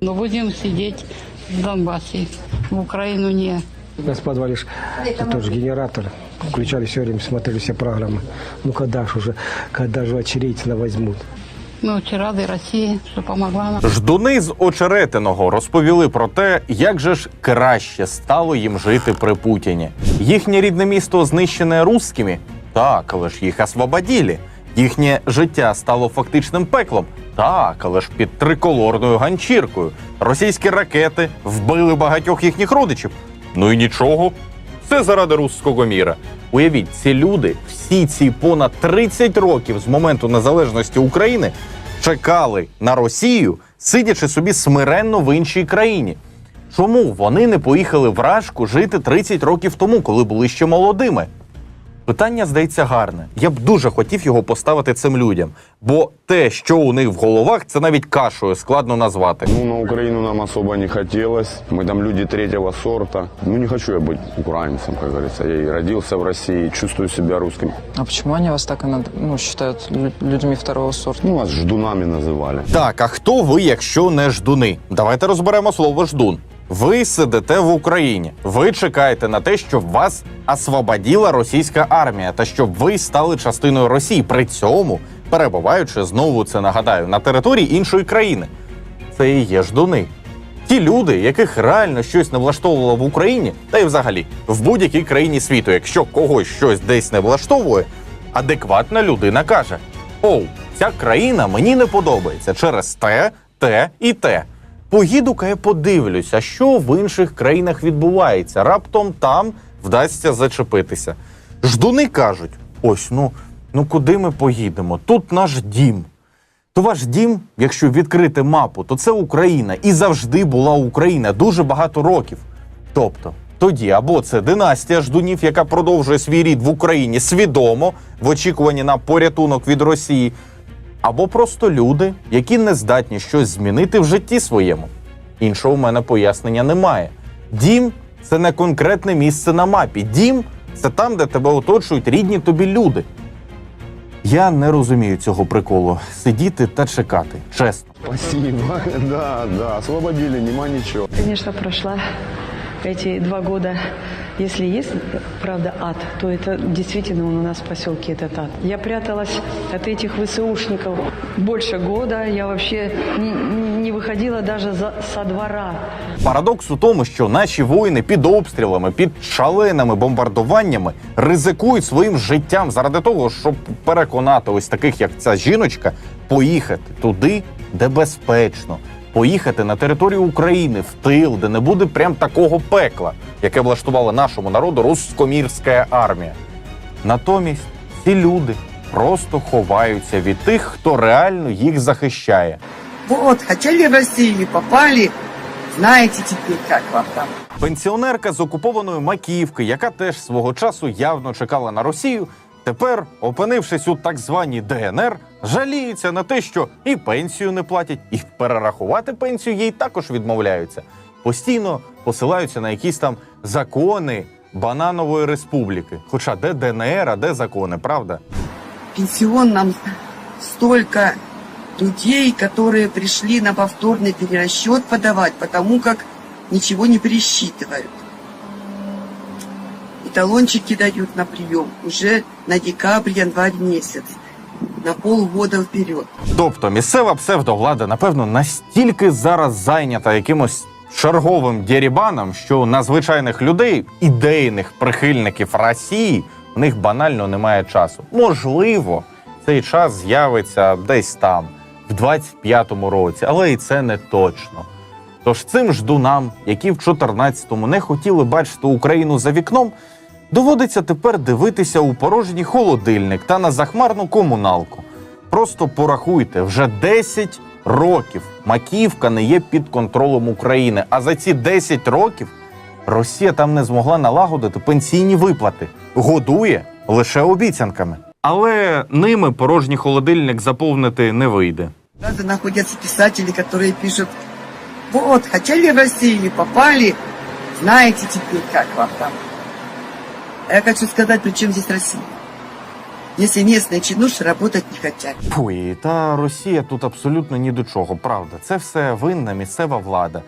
Но будем сидеть в Донбассе, в Украину не. У нас в подвале ж тот же генератор. Включали все время, смотрели все программы. Ну когда ж уже, когда же очередительно возьмут? Мы очень рады России, что помогла нам. Ждуни з очеретиного розповіли про те, як же ж краще стало їм жити при Путіні. Їхнє рідне місто знищене русскими? Так, але ж їх освободили. Їхнє життя стало фактичним пеклом. Так, але ж під триколорною ганчіркою. Російські ракети вбили багатьох їхніх родичів. Ну і нічого. Це заради руського міра. Уявіть, ці люди всі ці понад 30 років з моменту незалежності України чекали на Росію, сидячи собі смиренно в іншій країні. Чому вони не поїхали в Рашку жити 30 років тому, коли були ще молодими? Питання здається гарне. Я б дуже хотів його поставити цим людям, бо те, що у них в головах, це навіть кашою складно назвати. Ну, на Украину нам особо не хотелось. Мы там люди третьего сорта. Ну, не хочу я быть украинцем, как говорится. Я и родился в России, чувствую себя русским. А почему они вас так иногда, ну, считают лю- людьми второго сорта? Ну, нас ждунами называли. Так, а хто ви, якщо не ждуни? Давайте розберемо слово ждун. Ви сидите в Україні. Ви чекаєте на те, щоб вас освободила російська армія та щоб ви стали частиною Росії. При цьому перебуваючи знову це нагадаю на території іншої країни. Це і є ждуни. Ті люди, яких реально щось не влаштовувало в Україні, та й взагалі в будь-якій країні світу, якщо когось щось десь не влаштовує, адекватна людина каже: Оу, ця країна мені не подобається через те, те і те. Поїду-ка я подивлюся, що в інших країнах відбувається. Раптом там вдасться зачепитися. Ждуни кажуть: ось ну, ну куди ми поїдемо? Тут наш дім. То ваш дім, якщо відкрити мапу, то це Україна і завжди була Україна дуже багато років. Тобто, тоді або це династія ждунів, яка продовжує свій рід в Україні свідомо в очікуванні на порятунок від Росії, або просто люди, які не здатні щось змінити в житті своєму. Іншого у мене пояснення немає. Дім це не конкретне місце на мапі. Дім це там, де тебе оточують рідні тобі люди. Я не розумію цього приколу сидіти та чекати, чесно. Спасибо. Да, да, освободили, нема ничего. Конечно, прошла эти два года. Если есть, правда, ад, то это действительно он у нас в поселке этот ад. Я пряталась от этих ВСУшников больше года. Я вообще не, не выходила даже за, со двора. Парадокс у тому, що наші воїни під обстрілами, під шаленими бомбардуваннями ризикують своїм життям заради того, щоб переконати ось таких, як ця жіночка, поїхати туди, де безпечно. Поїхати на територію України в тил, де не буде прям такого пекла, яке влаштувала нашому народу руськомірська армія. Натомість ці люди просто ховаються від тих, хто реально їх захищає. Вот, хотели в Россию, попали. Знаете теперь, как вам там. Пенсіонерка з окупованої Макіївки, яка теж свого часу явно чекала на Росію, тепер, опинившись у так званій ДНР, жаліється на те, що і пенсію не платять, і перерахувати пенсію їй також відмовляються. Постійно посилаються на якісь там закони бананової республіки. Хоча де ДНР, а де закони, правда? Пенсион нам столько людей, которые пришли на повторный перерасчет подавать, потому как ничего не пересчитывают. Талончики дают на прием уже на декабрь, январь месяц, на полгода вперед. Тобто місцева псевдовлада, напевно, настільки зараз зайнята якимось черговим дєрібаном, що на звичайних людей, ідейних прихильників Росії, в них банально немає часу. Можливо, цей час з'явиться десь там, в 25-му році, але і це не точно. Тож цим ждунам, які в 14-му не хотіли бачити Україну за вікном, доводиться тепер дивитися у порожній холодильник та на захмарну комуналку. Просто порахуйте, вже 10 років Макіївка не є під контролем України. А за ці 10 років Росія там не змогла налагодити пенсійні виплати, годує лише обіцянками. Але ними порожній холодильник заповнити не вийде. Правда, находятся писатели, которые пишут, вот, хотели в Россию, попали, знаете теперь, как вам там. Я хочу сказать, при чем здесь Россия? если местные чинуши работать не хотят. Фуй, та Росія тут абсолютно ні до чого, правда. Це все винна місцева влада.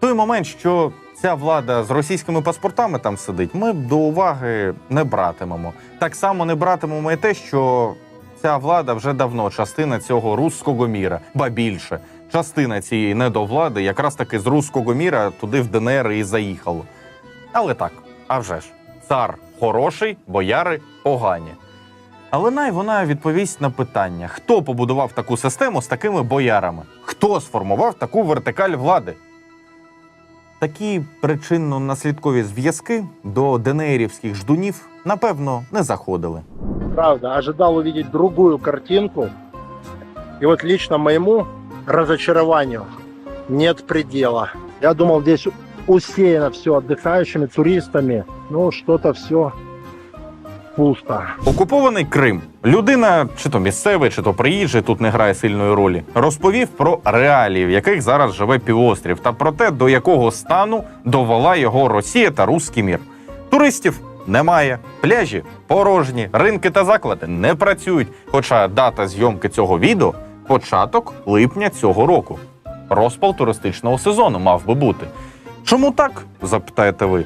Той момент, що ця влада з російськими паспортами там сидить, ми до уваги не братимемо. Так само не братимемо і те, що ця влада вже давно частина цього руського міра, ба більше. Частина цієї недовлади якраз таки з руського міра туди в ДНР і заїхало. Але так, а вже ж, цар хороший, бояри погані. Але най вона відповість на питання: хто побудував таку систему з такими боярами? Хто сформував таку вертикаль влади? Такі причинно-наслідкові зв'язки до ДНРівських ждунів, напевно, не заходили. правда, ожидал увидеть другую картинку. И вот лично моему разочарованию нет предела. Я думал, здесь усеяно все отдыхающими, туристами. Ну, что-то все пусто. Окупований Крим. Людина, чи то місцевий, чи то приїжджий, тут не грає сильної ролі. Розповів про реалії, в яких зараз живе півострів, та про те, до якого стану довела його Росія та Руський мір. Туристів немає, пляжі порожні, ринки та заклади не працюють. Хоча дата зйомки цього відео початок липня цього року. Розпал туристичного сезону мав би бути. Чому так? запитаєте ви.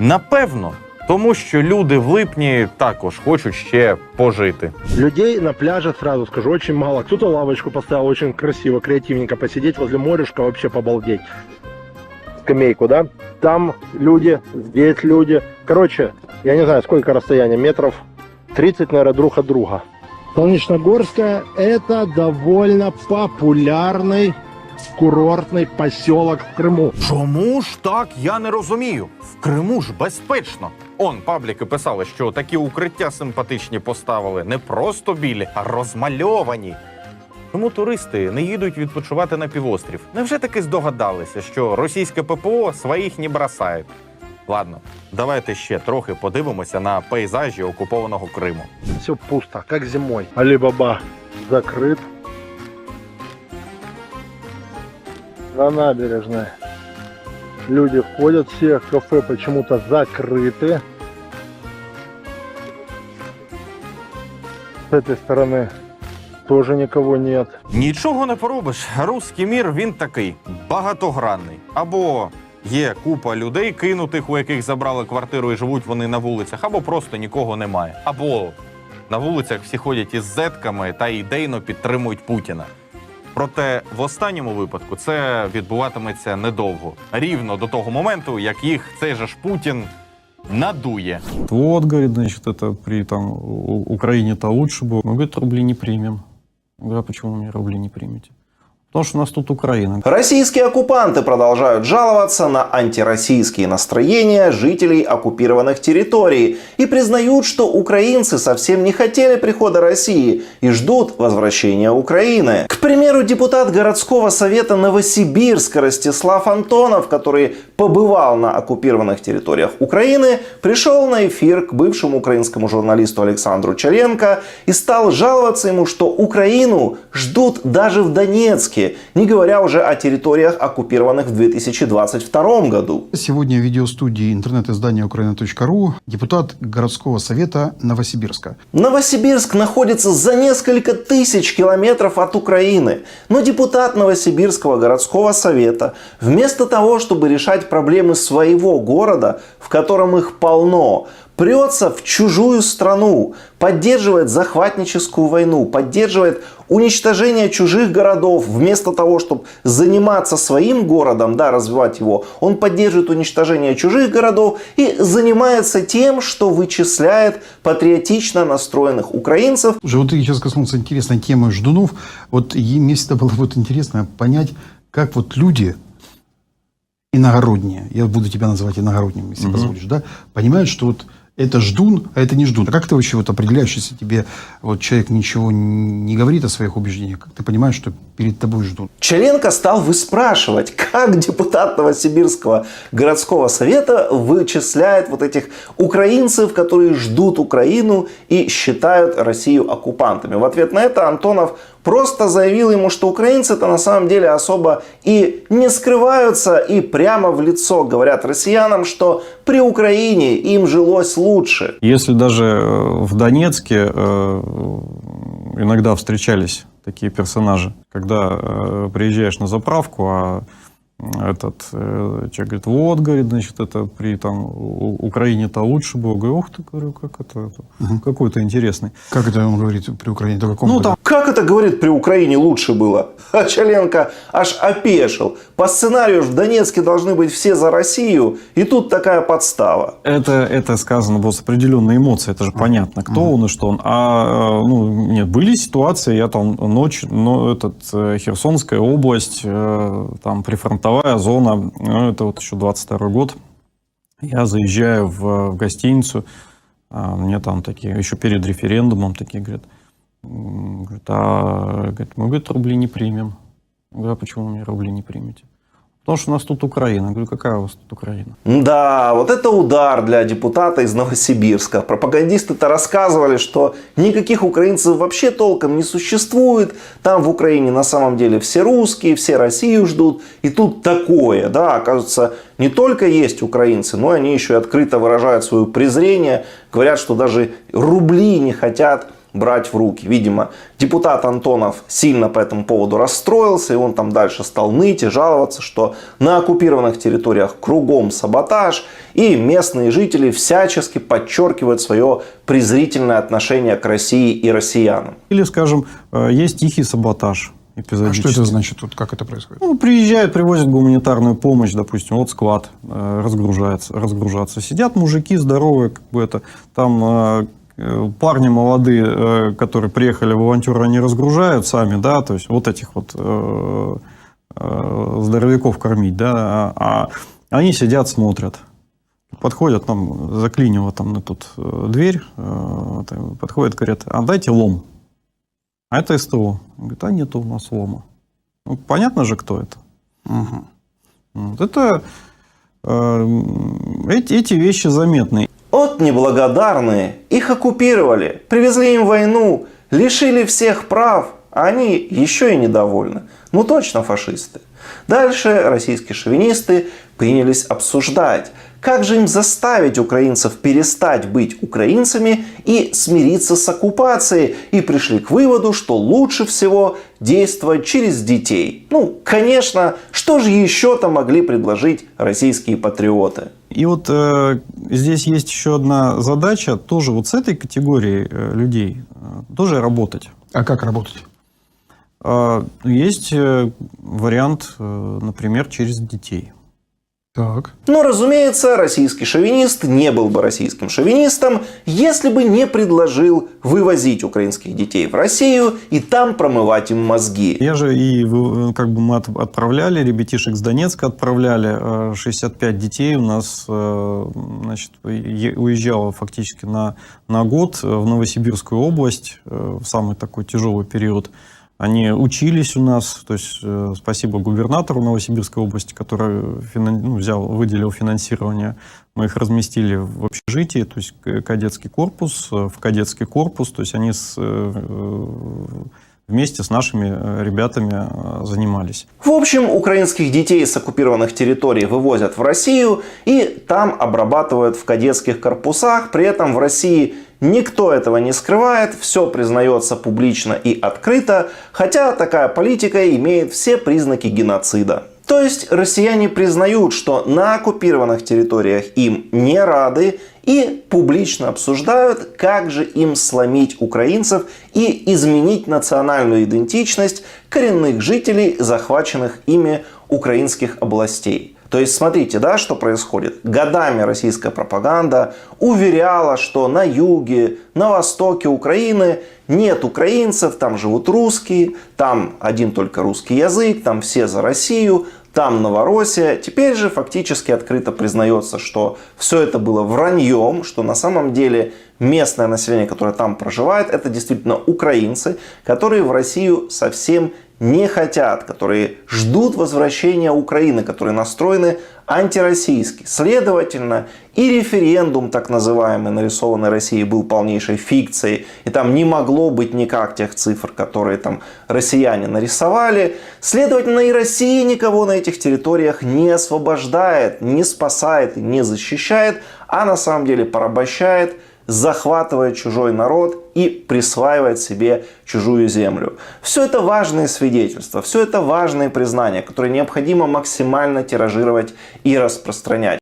Напевно, тому що люди в липні також хочуть ще пожити. Людей на пляже, сразу скажу, очень мало. Кто-то лавочку поставил очень красиво, креативненько посидеть возле морюшка, вообще побалдеть. Скамейку, да? Там люди, здесь люди. Короче, я не знаю, сколько расстояние, метров 30, наверное, друг от друга. Солнечногорская – это довольно популярный курортный поселок в Крыму. Чому ж так я не розумію? В Криму ж безпечно. Он пабліки писали, що такі укриття симпатичні поставили не просто білі, а розмальовані. Чому туристи не їдуть відпочивати на півострів? Невже таки здогадалися, що російське ППО своїх не бросає? Ладно, давайте ще трохи подивимося на пейзажі окупованого Криму. Все пусто, как зимой. Алибаба закрыт. На набережной люди входят, все кафе почему-то закрыты. С этой стороны тоже никого нет. Нічого не поробиш. Руський мір він такий багатогранний. Або є купа людей, кинутих, у яких забрали квартиру і живуть вони на вулицях, або просто нікого немає. Або на вулицях всі ходять із зетками та ідейно підтримують Путіна. Проте в останньому випадку це відбуватиметься недовго, рівно до того моменту, як їх цей же ж Путін надує. Вот, говорит, значит, это при там У- Украине-то лучше было. Мы, говорит, рубли не примем. Я говорю, а почему вы мне рубли не примете? Потому что у нас тут Украина. Российские оккупанты продолжают жаловаться на антироссийские настроения жителей оккупированных территорий и признают, что украинцы совсем не хотели прихода России и ждут возвращения Украины. К примеру, депутат городского совета Новосибирска Ростислав Антонов, который побывал на оккупированных территориях Украины, пришел на эфир к бывшему украинскому журналисту Александру Чаленко и стал жаловаться ему, что Украину ждут даже в Донецке, не говоря уже о территориях, оккупированных в 2022 году. Сегодня в видеостудии интернет-издания украина.ру депутат городского совета Новосибирска. Новосибирск находится за несколько тысяч километров от Украины. Но депутат Новосибирского городского совета, вместо того, чтобы решать проблемы своего города, в котором их полно, прется в чужую страну, поддерживает захватническую войну, поддерживает уничтожение чужих городов, вместо того, чтобы заниматься своим городом, да, развивать его, он поддерживает уничтожение чужих городов и занимается тем, что вычисляет патриотично настроенных украинцев. Уже вот ты сейчас коснулся интересной темы ждунов. Вот и мне всегда было вот интересно понять, как вот люди иногородние, я буду тебя называть иногородним, если позволишь, да, понимают, что вот это ждун, а это не ждун. А как ты вообще вот определяешь, если тебе вот человек ничего не говорит о своих убеждениях, как ты понимаешь, что перед тобой ждун? Челенко стал выспрашивать, как депутат Новосибирского городского совета вычисляет вот этих украинцев, которые ждут Украину и считают Россию оккупантами. В ответ на это Антонов просто заявил ему, что украинцы-то на самом деле особо и не скрываются и прямо в лицо говорят россиянам, что при Украине им жилось лучше. Если даже э, в Донецке э, иногда встречались такие персонажи, когда э, приезжаешь на заправку, а этот человек говорит, вот, говорит, значит, это при там Украине-то лучше было. Говорю, ух ты, говорю, как это, это какой-то интересный. Как это он говорит при Украине? До каком Ну, там Как это, говорит, при Украине лучше было? А Чаленко аж опешил. По сценарию в Донецке должны быть все за Россию, и тут такая подстава. Это, это сказано было с определенной эмоцией, это же понятно, кто он и что он. А, э, ну, нет, были ситуации, я там ночь, ну, этот, э, Херсонская область, э, там прифронтовая зона, ну, это вот еще 22 год, я заезжаю в, в гостиницу, а, мне там такие, еще перед референдумом такие говорят, м, говорят, а говорит, мы, говорит, рубли не примем. Я говорю, а почему вы мне рубли не примете? Потому что у нас тут Украина. Я говорю, какая у вас тут Украина? Да, вот это удар для депутата из Новосибирска. Пропагандисты-то рассказывали, что никаких украинцев вообще толком не существует. Там в Украине на самом деле все русские, все Россию ждут. И тут такое, да, оказывается, не только есть украинцы, но они еще и открыто выражают свое презрение. Говорят, что даже рубли не хотят брать в руки. Видимо, депутат Антонов сильно по этому поводу расстроился, и он там дальше стал ныть и жаловаться, что на оккупированных территориях кругом саботаж, и местные жители всячески подчеркивают свое презрительное отношение к России и россиянам. Или, скажем, э, есть тихий саботаж А эпизодический. что это значит? Вот как это происходит? Ну, приезжают, привозят гуманитарную помощь, допустим, вот склад э, разгружается, разгружаться. Сидят мужики здоровые, как бы это, там э, парни молодые, э, которые приехали в авантюру, они разгружают сами, да, то есть вот этих вот э, э, здоровяков кормить, да, а, а они сидят, смотрят. Подходят, там, заклинило там на тут дверь, подходят, говорят, а дайте лом. А это СТО. Он Говорит, а нету у нас лома. Ну, понятно же, кто это. Мгм. Вот это э, эти, эти вещи заметны. От неблагодарные. Их оккупировали, привезли им войну, лишили всех прав, а они еще и недовольны. Ну точно фашисты. Дальше российские шовинисты принялись обсуждать, как же им заставить украинцев перестать быть украинцами и смириться с оккупацией. И пришли к выводу, что лучше всего действовать через детей. Ну, конечно, что же еще-то могли предложить российские патриоты? И вот э, здесь есть еще одна задача, тоже вот с этой категорией э, людей э, тоже работать. А как работать? Э, есть э, вариант, э, например, через детей. Так. Но, разумеется, российский шовинист не был бы российским шовинистом, если бы не предложил вывозить украинских детей в Россию и там промывать им мозги. Я же и вы- как бы мы от- отправляли ребятишек с Донецка, отправляли э, 65 детей у нас э, значит, уезжало фактически на, на год э, в Новосибирскую область э, в самый такой тяжелый период. Они учились у нас, то есть э, спасибо губернатору Новосибирской области, который финан- ну, взял, выделил финансирование. Мы их разместили в общежитии, то есть кадетский корпус, э, в кадетский корпус, то есть они с, э, вместе с нашими ребятами занимались. В общем, украинских детей с оккупированных территорий вывозят в Россию и там обрабатывают в кадетских корпусах. При этом в России никто этого не скрывает, все признается публично и открыто, хотя такая политика имеет все признаки геноцида. То есть россияне признают, что на оккупированных территориях им не рады и публично обсуждают, как же им сломить украинцев и изменить национальную идентичность коренных жителей захваченных ими украинских областей. То есть смотрите, да, что происходит. Годами российская пропаганда уверяла, что на юге, на востоке Украины нет украинцев, там живут русские, там один только русский язык, там все за Россию, там Новороссия. Теперь же фактически открыто признается, что все это было враньем, что на самом деле местное население, которое там проживает, это действительно украинцы, которые в Россию совсем не хотят, которые ждут возвращения Украины, которые настроены антироссийски. Следовательно, и референдум, так называемый, нарисованный Россией, был полнейшей фикцией, и там не могло быть никак тех цифр, которые там россияне нарисовали. Следовательно, и Россия никого на этих территориях не освобождает, не спасает не защищает, а на самом деле порабощает, захватывает чужой народ и присваивает себе чужую землю. Все это важные свидетельства, все это важные признания, которые необходимо максимально тиражировать и распространять.